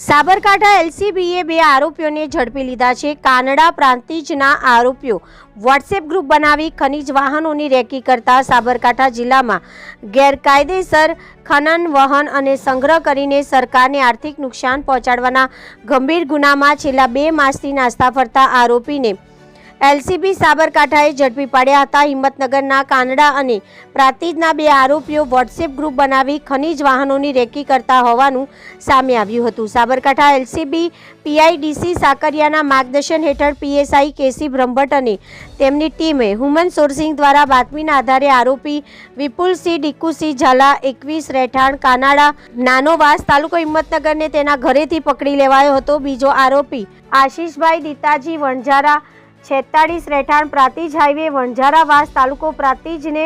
સાબરકાંઠા એલસીબીએ બે આરોપીઓને ઝડપી લીધા છે. કાનડા પ્રાંતિજના આરોપીઓ વોટ્સએપ ગ્રુપ બનાવી ખનીજ વાહનોની રેકી કરતા સાબરકાંઠા જિલ્લામાં ગેરકાયદેસર ખનન, વહન અને સંગ્રહ કરીને સરકારને આર્થિક નુકસાન પહોંચાડવાના ગંભીર ગુનામાં છેલ્લા બે માસથી નાસ્તા ફરતા આરોપીને એલસીબી સાબરકાંઠાએ ઝડપી પાડ્યા હતા. હિંમતનગરના કાનડા અને પ્રાતિજના બે આરોપીઓ વોટ્સએપ ગ્રુપ બનાવી ખનીજ વાહનોની રેકી કરતા હોવાનું સામે આવ્યું હતું. સાબરકાંઠા એલસીબી, પીઆઈડીસી સાકરિયાના માર્ગદર્શન હેઠળ પીએસઆઈ કેસી બ્રહ્મભટ્ટ અને તેમની ટીમે હ્યુમન સોર્સિંગ દ્વારા બાતમીના આધારે આરોપી વિપુલસિંહ, ડીકુસિંહ ઝાલા, એકવીસ રહેઠાણ, કાનાડા, નાનોવાસ તાલુકો હિંમતનગરને તેના ઘરેથી પકડી લેવાયો હતો. બીજો આરોપી આશીષભાઈ દીતાજી વણઝારા છેતાળીસ રહેઠાણ પ્રાતિજ હાઈવે વણઝારાવાસ તાલુકો પ્રાતિજને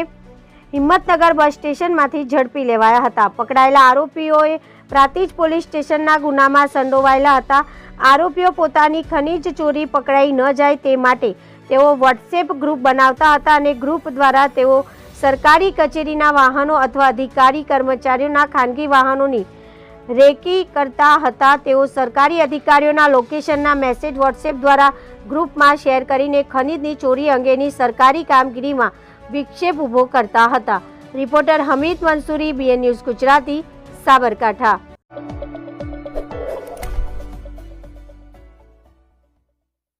હિંમતનગર બસ સ્ટેશનમાંથી ઝડપી લેવાયા હતા. પકડાયેલા આરોપીઓએ પ્રાતિજ પોલીસ સ્ટેશનના ગુનામાં સંડોવાયેલા હતા. આરોપીઓ પોતાની ખનીજ ચોરી પકડાઈ ન જાય તે માટે તેઓ વોટ્સએપ ગ્રુપ બનાવતા હતા અને ગ્રુપ દ્વારા તેઓ સરકારી કચેરીના વાહનો અથવા અધિકારી કર્મચારીઓના ખાનગી વાહનોની રેકી કરતા હતા. તેઓ સરકારી અધિકારીઓના લોકેશનના મેસેજ વોટ્સએપ દ્વારા ગ્રુપમાં શેર કરીને ખનીજની ચોરી અંગેની સરકારી કામગીરીમાં વિક્ષેપ ઊભો કરતા હતા. Reporter Hamid Mansuri BN news Gujarati, Sabarkantha.